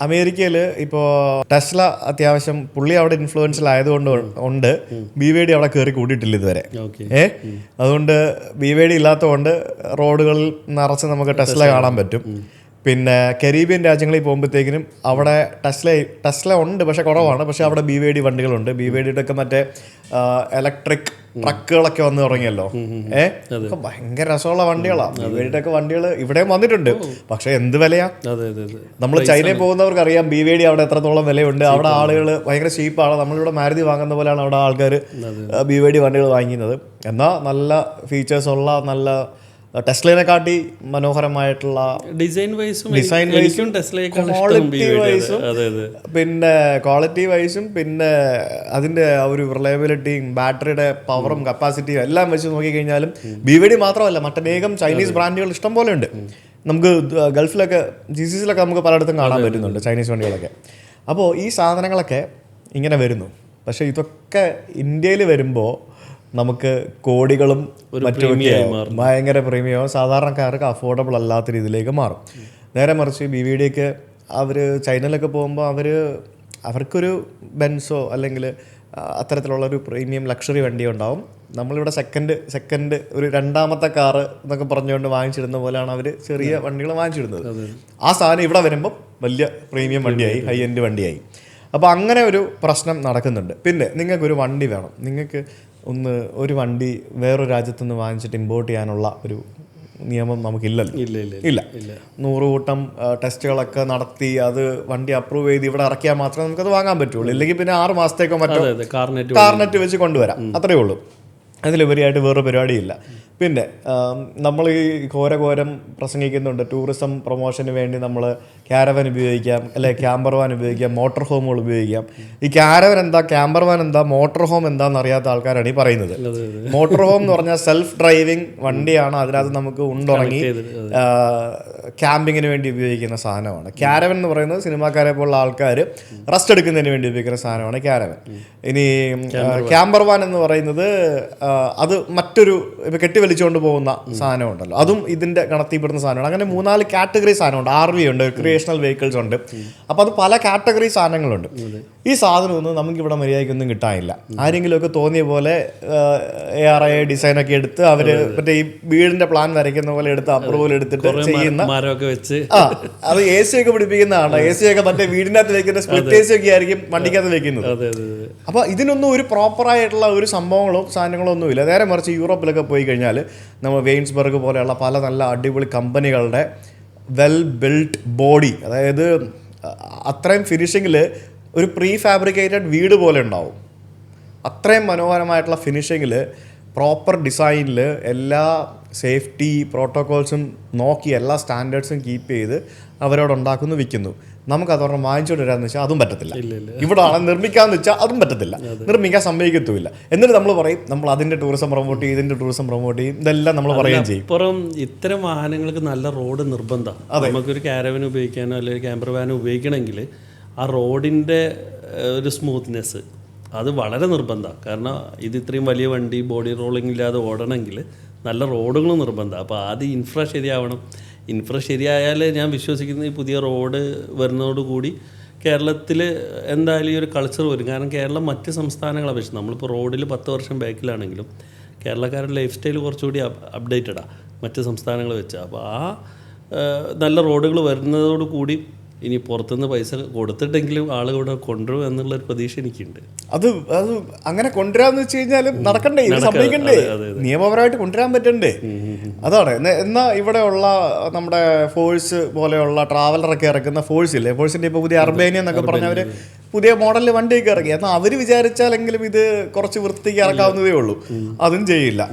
അമേരിക്കയിൽ ഇപ്പോൾ ടെസ്ല അത്യാവശ്യം പുള്ളി അവിടെ ഇൻഫ്ലുവൻഷ്യൽ ആയതുകൊണ്ട് ഉണ്ട്. ബി വേ ഡി അവിടെ കയറി കൂടിയിട്ടില്ല ഇതുവരെ. ഏ? അതുകൊണ്ട് ബി വേ ഡി ഇല്ലാത്തതുകൊണ്ട് റോഡുകളിൽ നിറച്ച് നമുക്ക് ടെസ്ല കാണാൻ പറ്റും. പിന്നെ കരീബിയൻ രാജ്യങ്ങളിൽ പോകുമ്പോഴത്തേക്കിനും അവിടെ ടെസ്ല ടെസ്ല ഉണ്ട് പക്ഷേ കുറവാണ്. പക്ഷേ അവിടെ ബി വൈ ഡി വണ്ടികളുണ്ട്. ബി വൈ ഡിയുടെ ഒക്കെ മറ്റേ ഇലക്ട്രിക് ട്രക്കുകളൊക്കെ വന്ന് തുടങ്ങിയല്ലോ. ഏ? ഭയങ്കര രസമുള്ള വണ്ടികളാണ് ബി വേ ഡിയുടെ ഒക്കെ വണ്ടികൾ ഇവിടെയും വന്നിട്ടുണ്ട്. പക്ഷേ എന്ത് വിലയാ? നമ്മൾ ചൈനയിൽ പോകുന്നവർക്ക് അറിയാം ബി വൈ ഡി അവിടെ എത്രത്തോളം വിലയുണ്ട്. അവിടെ ആളുകൾ ഭയങ്കര ചീപ്പാണ് നമ്മളിവിടെ മാരുതി വാങ്ങുന്ന പോലെയാണ് അവിടെ ആൾക്കാർ ബി വൈ ഡി വണ്ടികൾ വാങ്ങിക്കുന്നത്. എന്നാൽ നല്ല ഫീച്ചേഴ്സ് ഉള്ള നല്ല ടെസ്ലയെ കാട്ടി മനോഹരമായിട്ടുള്ള ഡിസൈൻ വൈസും ഡിസൈൻ വൈസും ക്വാളിറ്റി വൈസും പിന്നെ ക്വാളിറ്റി വൈസും പിന്നെ അതിന്റെ ഒരു റിലയബിലിറ്റിയും ബാറ്ററിയുടെ പവറും കപ്പാസിറ്റിയും എല്ലാം വെച്ച് നോക്കിക്കഴിഞ്ഞാലും ബി വി ഡി മാത്രമല്ല മറ്റനേകം ചൈനീസ് ബ്രാൻഡുകൾ ഇഷ്ടം പോലെ ഉണ്ട്. നമുക്ക് ഗൾഫിലൊക്കെ ജി സി സിയിലൊക്കെ നമുക്ക് പലയിടത്തും കാണാൻ പറ്റുന്നുണ്ട് ചൈനീസ് വണ്ടികളൊക്കെ. അപ്പോൾ ഈ സാധനങ്ങളൊക്കെ ഇങ്ങനെ വരുന്നു. പക്ഷേ ഇതൊക്കെ ഇന്ത്യയിൽ വരുമ്പോൾ നമുക്ക് കോടികളും മറ്റുമൊക്കെ ഭയങ്കര പ്രീമിയം സാധാരണക്കാർക്ക് അഫോർഡബിൾ അല്ലാത്ത രീതിയിലേക്ക് മാറും. നേരെ മറിച്ച് ബി വി ഡിക്ക് അവർ ചൈനയിലൊക്കെ പോകുമ്പോൾ അവർ അവർക്കൊരു ബെൻസോ അല്ലെങ്കിൽ അത്തരത്തിലുള്ള ഒരു പ്രീമിയം ലക്ഷറി വണ്ടി ഉണ്ടാവും. നമ്മളിവിടെ സെക്കൻഡ് സെക്കൻഡ് ഒരു രണ്ടാമത്തെ കാറ് എന്നൊക്കെ പറഞ്ഞുകൊണ്ട് വാങ്ങിച്ചിടുന്ന പോലെയാണ് അവർ ചെറിയ വണ്ടികൾ വാങ്ങിച്ചിടുന്നത്. ആ സാധനം ഇവിടെ വരുമ്പോൾ വലിയ പ്രീമിയം വണ്ടിയായി ഹൈ എൻഡ് വണ്ടിയായി. അപ്പോൾ അങ്ങനെ ഒരു പ്രശ്നം നടക്കുന്നുണ്ട്. പിന്നെ നിങ്ങൾക്കൊരു വണ്ടി വേണം. നിങ്ങൾക്ക് ഒന്ന് ഒരു വണ്ടി വേറൊരു രാജ്യത്തു നിന്ന് വാങ്ങിച്ചിട്ട് ഇമ്പോർട്ട് ചെയ്യാനുള്ള ഒരു നിയമം നമുക്കില്ലല്ലോ. ഇല്ല ഇല്ല ഇല്ല നൂറ് കൂട്ടം ടെസ്റ്റുകളൊക്കെ നടത്തി അത് വണ്ടി അപ്രൂവ് ചെയ്ത് ഇവിടെ ഇറക്കിയാൽ മാത്രമേ നമുക്കത് വാങ്ങാൻ പറ്റുള്ളൂ. ഇല്ലെങ്കിൽ പിന്നെ ആറ് മാസത്തേക്കോ മറ്റോ കാർനെറ്റ് കാർനെറ്റ് വെച്ച് കൊണ്ടുവരാം. അത്രേ ഉള്ളൂ. അതിലുപരിയായിട്ട് വേറെ പരിപാടിയില്ല. പിന്നെ നമ്മൾ ഈ ഘോര ഘോരം പ്രസംഗിക്കുന്നുണ്ട്. ടൂറിസം പ്രൊമോഷന് വേണ്ടി നമ്മൾ ക്യാരവൻ ഉപയോഗിക്കാം അല്ലെ ക്യാമ്പർ വാൻ ഉപയോഗിക്കാം മോട്ടോർ ഹോമുകൾ ഉപയോഗിക്കാം. ഈ ക്യാരവൻ എന്താ ക്യാമ്പർ വാൻ എന്താ മോട്ടോർ ഹോം എന്താന്ന് അറിയാത്ത ആൾക്കാരാണ് ഈ പറയുന്നത്. മോട്ടോർ ഹോം എന്ന് പറഞ്ഞാൽ സെൽഫ് ഡ്രൈവിംഗ് വണ്ടിയാണ് അതിനകത്ത് നമുക്ക് ഉണ്ടുറങ്ങി ക്യാമ്പിങ്ങിന് വേണ്ടി ഉപയോഗിക്കുന്ന സാധനമാണ്. ക്യാരവൻ എന്ന് പറയുന്നത് സിനിമാക്കാരെ പോലുള്ള ആൾക്കാർ റെസ്റ്റ് എടുക്കുന്നതിന് വേണ്ടി ഉപയോഗിക്കുന്ന സാധനമാണ് ക്യാരവൻ ഇനി ക്യാമ്പർ വാൻ. എന്ന് പറയുന്നത് അത് മറ്റൊരു ഇപ്പൊ കെട്ടിവലിച്ചുകൊണ്ട് പോകുന്ന സാധനമുണ്ടല്ലോ. അതും ഇതിന്റെ കണത്തിപ്പെടുന്ന സാധനമാണ്. അങ്ങനെ മൂന്നാൽ കാറ്റഗറി സാധനമുണ്ട്. ആർ വി ഉണ്ട് ക്രിയേഷണൽ വെഹിക്കിൾസ് ഉണ്ട്. അപ്പോൾ അത് പല കാറ്റഗറി സാധനങ്ങളുണ്ട്. ഈ സാധനമൊന്നും നമുക്കിവിടെ മര്യാദയ്ക്കൊന്നും കിട്ടാനില്ല. ആരെങ്കിലുമൊക്കെ തോന്നിയ പോലെ എ ആർ ഐ ഡിസൈൻ ഒക്കെ എടുത്ത് അവർ മറ്റേ ഈ വീടിന്റെ പ്ലാൻ വരയ്ക്കുന്ന പോലെ എടുത്ത് അപ്രൂവൽ എടുത്തിട്ട് ചെയ്യുന്ന വെച്ച്. ആ അത് എ സി ഒക്കെ പിടിപ്പിക്കുന്നതാണ്. എ സി ഒക്കെ മറ്റേ വീടിനകത്ത് വെക്കുന്ന സ്പ്ലിറ്റ് എ സി ഒക്കെ ആയിരിക്കും വണ്ടിക്കകത്ത് വെക്കുന്നത്. അപ്പോൾ ഇതിനൊന്നും ഒരു പ്രോപ്പറായിട്ടുള്ള ഒരു സംഭവങ്ങളോ സാധനങ്ങളോ ഒന്നുമില്ല. നേരെ മറിച്ച് യൂറോപ്പിലൊക്കെ പോയി കഴിഞ്ഞാൽ നമ്മൾ വെയിൻസ്ബർഗ് പോലെയുള്ള പല നല്ല അടിപൊളി കമ്പനികളുടെ വെൽ ബിൽഡ് ബോഡി അതായത് അത്രയും ഫിനിഷിങ്ങിൽ ഒരു പ്രീ ഫാബ്രിക്കേറ്റഡ് വീട് പോലെ ഉണ്ടാവും. അത്രയും മനോഹരമായിട്ടുള്ള ഫിനിഷിങ്ങിൽ പ്രോപ്പർ ഡിസൈനിൽ എല്ലാ സേഫ്റ്റി പ്രോട്ടോകോൾസും നോക്കി എല്ലാ സ്റ്റാൻഡേർഡ്സും കീപ്പ് ചെയ്ത് അവരോട് ഉണ്ടാക്കുന്നു വിൽക്കുന്നു. നമുക്ക് അതോടൊപ്പം വാങ്ങിച്ചുകൊണ്ട് വരാമെന്ന് വെച്ചാൽ അതും പറ്റത്തില്ല. ഇല്ല ഇല്ല. ഇവിടെ ആണ് നിർമ്മിക്കാന്ന് വെച്ചാൽ അതും പറ്റത്തില്ല. നിർമ്മിക്കാൻ സമ്മതിക്കത്തുമില്ല. എന്നിട്ട് നമ്മൾ പറയും നമ്മൾ അതിന്റെ ടൂറിസം പ്രൊമോട്ട് ചെയ്യും ഇതിന്റെ ടൂറിസം പ്രൊമോട്ട് ചെയ്യും ഇതെല്ലാം നമ്മൾ പറയുകയും ചെയ്യും. അപ്പുറം ഇത്തരം വാഹനങ്ങൾക്ക് നല്ല റോഡ് നിർബന്ധമാണ് നമുക്കൊരു ക്യാരവൻ ഉപയോഗിക്കാനോ അല്ലെങ്കിൽ ക്യാമ്പർ വാൻ ഉപയോഗിക്കണമെങ്കിൽ ആ റോഡിന്റെ ഒരു സ്മൂത്ത്നെസ് അത് വളരെ നിർബന്ധമാണ് കാരണം ഇത് ഇത്രയും വലിയ വണ്ടി ബോഡി റോളിംഗ് ഇല്ലാതെ ഓടണമെങ്കിൽ നല്ല റോഡുകൾ നിർബന്ധമാണ് അപ്പോൾ ആദ്യം ഇൻഫ്ര ശരിയാവണം. ഇൻഫ്ര ശരിയായാൽ ഞാൻ വിശ്വസിക്കുന്ന ഈ പുതിയ റോഡ് വരുന്നതോടുകൂടി കേരളത്തിൽ എന്തായാലും ഈ ഒരു കൾച്ചർ വരും. കാരണം കേരളം മറ്റ് സംസ്ഥാനങ്ങളെ അപേക്ഷിച്ച് നമ്മളിപ്പോൾ റോഡിൽ പത്ത് വർഷം ബാക്കിലാണെങ്കിലും കേരളക്കാരുടെ ലൈഫ് സ്റ്റൈൽ കുറച്ചുകൂടി അപ്ഡേറ്റഡാണ് മറ്റ് സംസ്ഥാനങ്ങൾ വെച്ച്. അപ്പോൾ ആ നല്ല റോഡുകൾ വരുന്നതോട് കൂടി ഇനി പുറത്തുനിന്ന് പൈസ കൊടുത്തിട്ടെങ്കിലും ആളുകൾ ഇവിടെ കൊണ്ടുവരും എന്നുള്ളൊരു പ്രതീക്ഷ എനിക്കുണ്ട്. അത് അത് അങ്ങനെ കൊണ്ടുവരാന്ന് വെച്ച് കഴിഞ്ഞാലും നടക്കണ്ടേ ഇത് സംഭവിക്കണ്ടേ നിയമപരമായിട്ട് കൊണ്ടുവരാൻ പറ്റണ്ടേ? അതാണ്. എന്നാ ഇവിടെ ഉള്ള നമ്മുടെ ഫോഴ്സ് പോലെയുള്ള ട്രാവലറൊക്കെ ഇറക്കുന്ന ഫോഴ്സ് ഇല്ലേ? ഫോഴ്സിന്റെ ഇപ്പൊ പുതിയ അർബേനിയ എന്നൊക്കെ പറഞ്ഞവര് പുതിയ മോഡലിൽ വണ്ടിയൊക്കെ ഇറക്കി. എന്നാൽ അവർ വിചാരിച്ചാലെങ്കിലും ഇത് കുറച്ച് വൃത്തിക്ക് ഇറക്കാവുന്നതേ ഉള്ളൂ. അതും ചെയ്യില്ല.